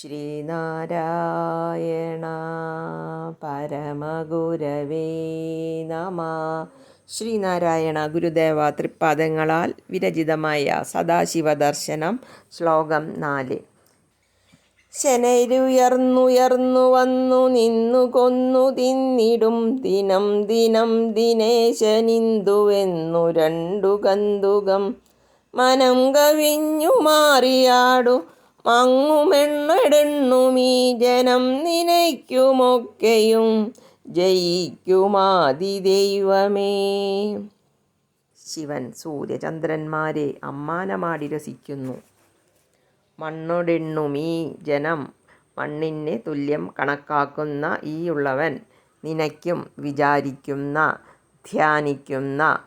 ശ്രീനാരായണ പരമഗുരവേ നമ. ശ്രീനാരായണ ഗുരുദേവ തൃപ്പാദങ്ങളാൽ വിരചിതമായ സദാശിവദർശനം ശ്ലോകം നാല്. ശനൈരുയർന്നുയർന്നു വന്നു നിന്നു കൊന്നു തിന്നിടും ദിനം ദിനം ദിനേശനിന്ദുവെന്നു രണ്ടു കന്തുകം. മനം കവിഞ്ഞു മാറിയാടു മങ്ങുമെണ്ണെടുന്നുമീ ജനം നിനയ്ക്കുമൊക്കെയും ജയിക്കുമാതി ദൈവമേ. ശിവൻ സൂര്യചന്ദ്രന്മാരെ അമ്മാനമാടി രസിക്കുന്നു. മണ്ണൊടെണ്ണുമീ ജനം മണ്ണിന് തുല്യം കണക്കാക്കുന്ന ഈ ഉള്ളവൻ നിനയ്ക്കും വിചാരിക്കുന്ന ധ്യാനിക്കുന്ന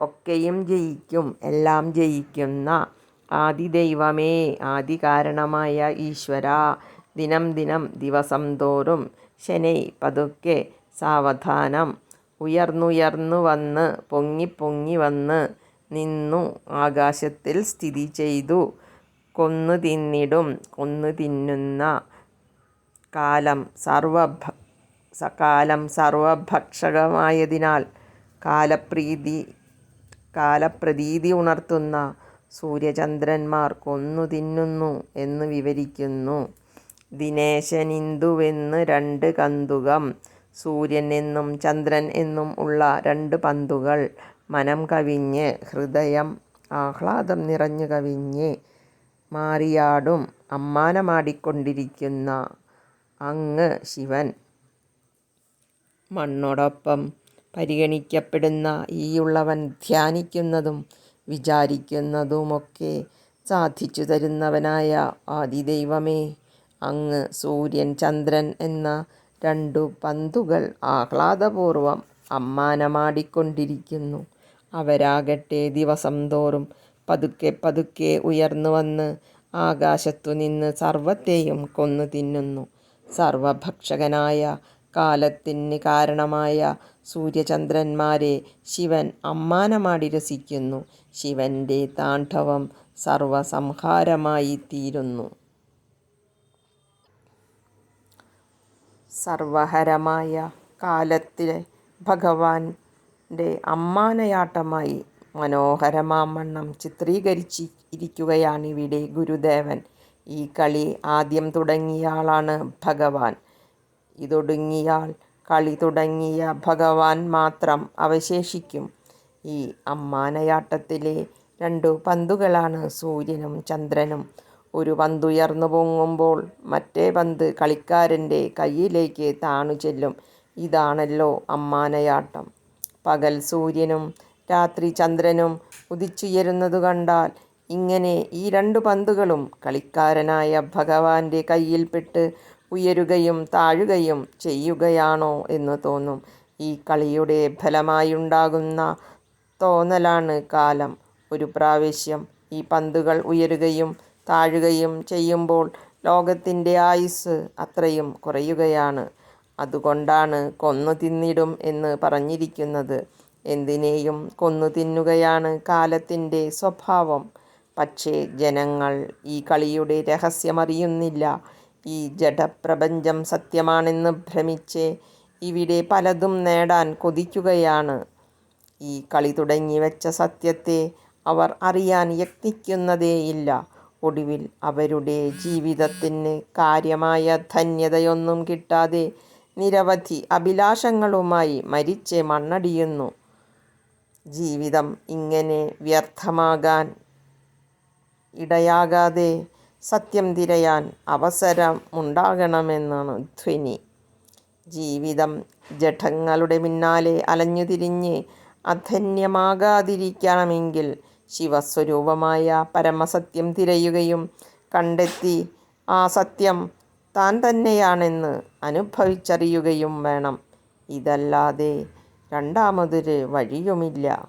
ഒക്കെയും ജയിക്കും എല്ലാം ജയിക്കുന്ന ആദിദൈവമേ ആദികാരണമായ ഈശ്വര ദിനം ദിനം ദിവസം തോറും ശനൈ പതുക്കെ സാവധാനം. ഉയർന്നുയർന്നു വന്ന് പൊങ്ങി പൊങ്ങി വന്ന് നിന്നു ആകാശത്തിൽ സ്ഥിതി ചെയ്തു. കൊന്നു തിന്നിടും കൊന്നു തിന്നുന്ന കാലം സർവഭ സകാലം സർവഭക്ഷകമായതിനാൽ കാലപ്രീതി കാലപ്രതീതി ഉണർത്തുന്ന സൂര്യചന്ദ്രന്മാർ കൊന്നു തിന്നുന്നു എന്ന് വിവരിക്കുന്നു. ദിനേശൻ ഇന്ദുവെന്ന് രണ്ട് കന്തുകം സൂര്യൻ എന്നും ചന്ദ്രൻ എന്നും ഉള്ള രണ്ട് പന്തുകൾ. മനം കവിഞ്ഞ് ഹൃദയം ആഹ്ലാദം നിറഞ്ഞു കവിഞ്ഞ് മാറിയാടും അമ്മാനമാടിക്കൊണ്ടിരിക്കുന്ന അങ്ങ് ശിവൻ. മണ്ണോടൊപ്പം പരിഗണിക്കപ്പെടുന്ന ഈയുള്ളവൻ ധ്യാനിക്കുന്നതും വിചാരിക്കുന്നതുമൊക്കെ സാധിച്ചു തരുന്നവനായ ആദിദൈവമേ. അങ്ങ് സൂര്യൻ ചന്ദ്രൻ എന്ന രണ്ടു പന്തുകൾ ആഹ്ലാദപൂർവം അമ്മാനമാടിക്കൊണ്ടിരിക്കുന്നു. അവരാകട്ടെ ദിവസം തോറും പതുക്കെ പതുക്കെ ഉയർന്നു വന്ന് ആകാശത്തു നിന്ന് സർവത്തെയും കൊന്നു തിന്നുന്നു. സർവഭക്ഷകനായ കാലത്തിന് കാരണമായ സൂര്യചന്ദ്രന്മാരെ ശിവൻ അമ്മാനമാടി രസിക്കുന്നു. ശിവന്റെ താണ്ഡവം സർവസംഹാരമായി തീരുന്നു സർവഹരമായ കാലത്തിലെ ഭഗവാന്റെ അമ്മാനയാട്ടമായി മനോഹരമാമണ്ണം ചിത്രീകരിച്ചി ഇരിക്കുകയാണിവിടെ ഗുരുദേവൻ. ഈ കളി ആദ്യം തുടങ്ങിയയാളാണ് ഭഗവാൻ. ഇതൊടുങ്ങിയാൽ കളി തുടങ്ങിയ ഭഗവാൻ മാത്രം അവശേഷിക്കും. ഈ അമ്മാനയാട്ടത്തിലെ രണ്ടു പന്തുകളാണ് സൂര്യനും ചന്ദ്രനും. ഒരു പന്തുയർന്നു പൊങ്ങുമ്പോൾ മറ്റേ പന്ത് കളിക്കാരന്റെ കയ്യിലേക്ക് താണു ചെല്ലും. ഇതാണല്ലോ അമ്മാനയാട്ടം. പകൽ സൂര്യനും രാത്രി ചന്ദ്രനും ഉദിച്ചുയരുന്നതു കണ്ടാൽ ഇങ്ങനെ ഈ രണ്ടു പന്തുകളും കളിക്കാരനായ ഭഗവാന്റെ കയ്യിൽപ്പെട്ട് ഉയരുകയും താഴുകയും ചെയ്യുകയാണോ എന്ന് തോന്നും. ഈ കളിയുടെ ഫലമായുണ്ടാകുന്ന തോന്നലാണ് കാലം. ഒരു പ്രാവശ്യം ഈ പന്തുകൾ ഉയരുകയും താഴുകയും ചെയ്യുമ്പോൾ ലോകത്തിന്റെ ആയുസ് അത്രയും കുറയുകയാണ്. അതുകൊണ്ടാണ് കൊന്നു തിന്നിടും എന്ന് പറഞ്ഞിരിക്കുന്നത്. എന്തിനേയും കൊന്നു തിന്നുകയാണ് കാലത്തിന്റെ സ്വഭാവം. പക്ഷേ ജനങ്ങൾ ഈ കളിയുടെ രഹസ്യമറിയുന്നില്ല. ഈ ജഡപ്രപഞ്ചം സത്യമാണെന്ന് ഭ്രമിച്ച് ഇവിടെ പലതും നേടാൻ കൊതിക്കുകയാണ്. ഈ കളി തുടങ്ങി വെച്ച സത്യത്തെ അവർ അറിയാൻ യത്നിക്കുന്നതേയില്ല ഒടുവിൽ അവരുടെ ജീവിതത്തിന് കാര്യമായ ധന്യതയൊന്നും കിട്ടാതെ നിരവധി അഭിലാഷങ്ങളുമായി മരിച്ച് മണ്ണടിയുന്നു. ജീവിതം ഇങ്ങനെ വ്യർത്ഥമാകാൻ ഇടയാകാതെ സത്യം തിരയാൻ അവസരമുണ്ടാകണമെന്നാണ് ധ്വനി. ജീവിതം ജഠങ്ങളുടെ പിന്നാലെ അലഞ്ഞുതിരിഞ്ഞ് അധന്യമാകാതിരിക്കണമെങ്കിൽ ശിവസ്വരൂപമായ പരമസത്യം തിരയുകയും കണ്ടെത്തി ആ സത്യം താൻ തന്നെയാണെന്ന് അനുഭവിച്ചറിയുകയും വേണം. ഇതല്ലാതെ രണ്ടാമതൊരു വഴിയുമില്ല.